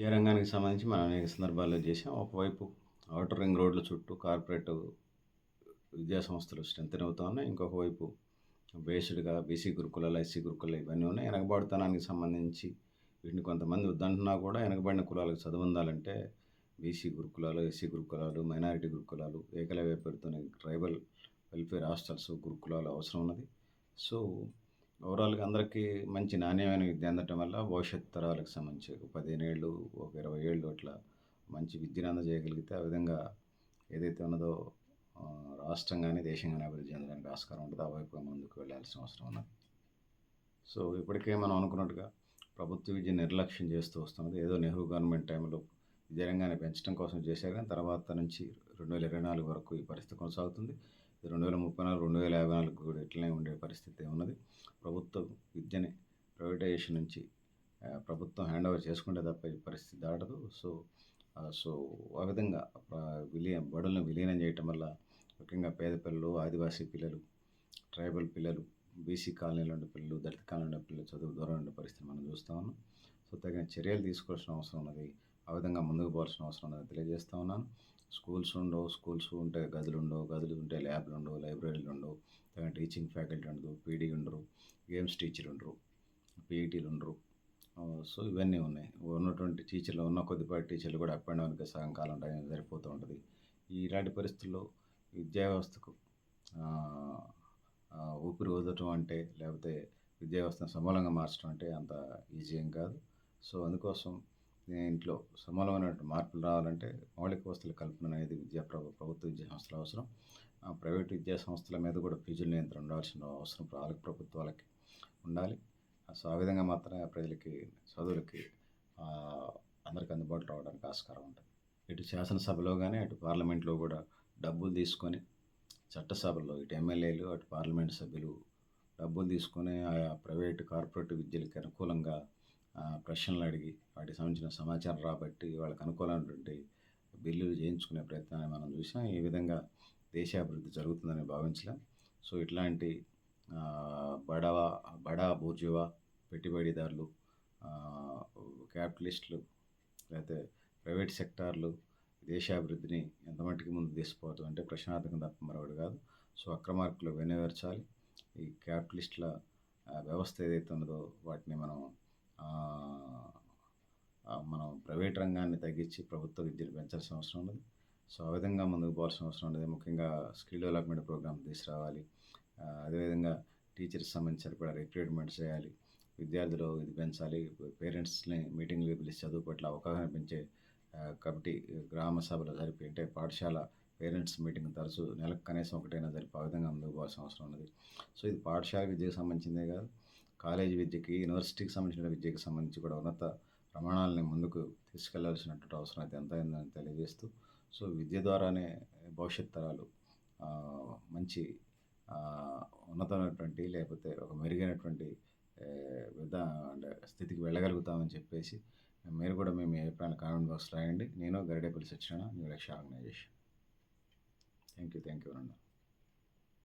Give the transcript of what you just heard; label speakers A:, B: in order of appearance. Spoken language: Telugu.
A: విద్యా రంగానికి సంబంధించి మనం అనేక సందర్భాల్లో చేసాం ఒకవైపు అవుటర్ రింగ్ రోడ్ల చుట్టూ కార్పొరేట్ విద్యా సంస్థలు స్ట్రెంతన్ అవుతా ఉన్నాయి. ఇంకొక వైపు బేస్డ్గా బీసీ గురుకులాలు ఎస్సీ గురుకులాలు ఇవన్నీ ఉన్నాయి. వెనకబడతనానికి సంబంధించి వీటిని కొంతమంది వద్దంటున్నా కూడా వెనకబడిన కులాలకు చదువు ఉండాలంటే బీసీ గురుకులాలు ఎస్సీ గురుకులాలు మైనారిటీ గురుకులాలు ఏకలవ్య పేరుతోనే ట్రైబల్ వెల్ఫేర్ హాస్టల్స్ గురుకులాలు అవసరం ఉన్నది. సో ఓవరాల్గా అందరికీ మంచి నాణ్యమైన విద్య అందటం వల్ల భవిష్యత్ తరాలకు సంబంధించి ఒక పదిహేను ఏళ్ళు ఒక ఇరవై ఏళ్ళు అట్లా మంచి విద్యను అందజేయగలిగితే ఆ విధంగా ఏదైతే ఉన్నదో రాష్ట్రం కానీ దేశం కానీ అభివృద్ధి చెందడానికి ఆస్కారం ఉంటుంది. ఆ వైపుగా ముందుకు వెళ్ళాల్సిన అవసరం ఉన్నది. సో ఇప్పటికే మనం అనుకున్నట్టుగా ప్రభుత్వ విద్య నిర్లక్ష్యం చేస్తూ వస్తున్నది. ఏదో నెహ్రూ గవర్నమెంట్ టైంలో విద్యారంగాన్ని పెంచడం కోసం చేశారు కానీ తర్వాత నుంచి రెండు వేల ఇరవై నాలుగు వరకు ఈ పరిస్థితి కొనసాగుతుంది. రెండు వేల ముప్పై నాలుగు రెండు వేల యాభై నాలుగు కూడా ఇట్లనే ఉండే పరిస్థితి ఉన్నది. ప్రభుత్వం విద్యని ప్రైవేటైజేషన్ నుంచి ప్రభుత్వం హ్యాండ్ ఓవర్ చేసుకుంటే తప్ప ఈ పరిస్థితి దాటదు. సో సో ఆ విధంగా విలీనం బడులను విలీనం చేయటం వల్ల ముఖ్యంగా పేద పిల్లలు ఆదివాసీ పిల్లలు ట్రైబల్ పిల్లలు బీసీ కాలనీలో ఉండే పిల్లలు దళిత కాలనీలో ఉండే పిల్లలు చదువు దూరం ఉండే పరిస్థితి మనం చూస్తూ ఉన్నాం. సో తగిన చర్యలు తీసుకోవాల్సిన అవసరం ఉన్నది. ఆ విధంగా ముందుకు పోవాల్సిన అవసరం ఉన్నది తెలియజేస్తూ ఉన్నాను. స్కూల్స్ ఉండవు స్కూల్స్ ఉంటే గదులు ఉండవు గదులు ఉంటే ల్యాబ్లు ఉండవు లైబ్రరీలు ఉండవు తగిన టీచింగ్ ఫ్యాకల్టీ ఉండదు పీడీ ఉండరు గేమ్స్ టీచర్ ఉండరు పీఈటీలు ఉండరు. సో ఇవన్నీ ఉన్నాయి. ఉన్నటువంటి టీచర్లు ఉన్న కొద్దిపాటి టీచర్లు కూడా అప్ అండ్ డౌన్కి సాయంకాలం టైం సరిపోతూ ఉంటుంది. ఇలాంటి పరిస్థితుల్లో విద్యా వ్యవస్థకు ఊపిరి వదటం అంటే లేకపోతే విద్యా వ్యవస్థను సమూలంగా మార్చడం అంటే అంత ఈజీ ఏం కాదు. సో అందుకోసం దీంట్లో సమూలమైనటువంటి మార్పులు రావాలంటే మౌలిక వసతుల కల్పన అనేది విద్యా ప్రభు ప్రభుత్వ విద్యా సంస్థల అవసరం. ఆ, ప్రైవేట్ విద్యా సంస్థల మీద కూడా ఫీజుల నియంత్రణ ఉండాల్సిన అవసరం వాళ్ళకి ప్రభుత్వాలకి ఉండాలి. సో ఆ విధంగా మాత్రమే ప్రజలకి చదువులకి అందరికి అందుబాటులో రావడానికి ఆస్కారం ఉంటుంది. ఇటు శాసనసభలో కానీ అటు పార్లమెంట్లో కూడా డబ్బులు తీసుకొని చట్టసభలో ఇటు ఎమ్మెల్యేలు అటు పార్లమెంట్ సభ్యులు డబ్బులు తీసుకొని ఆయా ప్రైవేటు కార్పొరేట్ విద్యలకు అనుకూలంగా ప్రశ్నలు అడిగి వాటికి సంబంధించిన సమాచారం రాబట్టి వాళ్ళకి అనుకూలమైనటువంటి బిల్లులు చేయించుకునే ప్రయత్నాన్ని మనం చూసాం ఈ విధంగా దేశాభివృద్ధి జరుగుతుందని భావించలేం. సో ఇట్లాంటి బడవా బడా బడా బూర్జువా పెట్టుబడిదారులు క్యాపిటలిస్టులు లేకపోతే ప్రైవేట్ సెక్టార్లు దేశాభివృద్ధిని ఎంతమట్టుకి ముందు తీసుకుపోవడం అంటే ప్రశ్నార్థకం తప్ప మరొకటి కాదు. సో అక్రమార్కులు వెనవేర్చాలి ఈ క్యాపిటలిస్టుల వ్యవస్థ ఏదైతే ఉన్నదో వాటిని మనం మనం ప్రైవేట్ రంగాన్ని తగ్గించి ప్రభుత్వ విద్యను పెంచాల్సిన అవసరం ఉన్నది. సో ఆ విధంగా ముందుకు పోవాల్సిన అవసరం ఉండదు ముఖ్యంగా స్కిల్ డెవలప్మెంట్ ప్రోగ్రామ్ తీసుకురావాలి అదేవిధంగా టీచర్స్ సంబంధించి సరిపడా రిక్రూట్మెంట్ చేయాలి. విద్యార్థులు ఇది పెంచాలి. పేరెంట్స్ని మీటింగ్లు పిలిచి చదువు పట్ల అవగాహన పెంచే కమిటీ గ్రామ సభలు జరిపి అంటే పాఠశాల పేరెంట్స్ మీటింగ్ తరచూ నెలకు కనీసం ఒకటైనా జరిపి ఆ విధంగా ముందుకు పోవాల్సిన అవసరం ఉన్నది. సో ఇది పాఠశాల విద్యకు సంబంధించిందే కాదు. కాలేజీ విద్యకి యూనివర్సిటీకి సంబంధించిన విద్యకి సంబంధించి కూడా ఉన్నత ప్రమాణాలని ముందుకు తీసుకెళ్ళాల్సినటువంటి అవసరం అయితే ఎంత అయిందని తెలియజేస్తూ సో విద్య ద్వారానే భవిష్యత్ తరాలు మంచి ఉన్నతమైనటువంటి లేకపోతే ఒక మెరుగైనటువంటి విధా అంటే స్థితికి వెళ్ళగలుగుతామని చెప్పేసి మీరు కూడా మేము మీ అభిప్రాయాలు కామెంట్ బాక్స్ రాయండి. నేను Garidepalli Satyanarayana new Lakshya organisation. Thank you thank you అన్నారు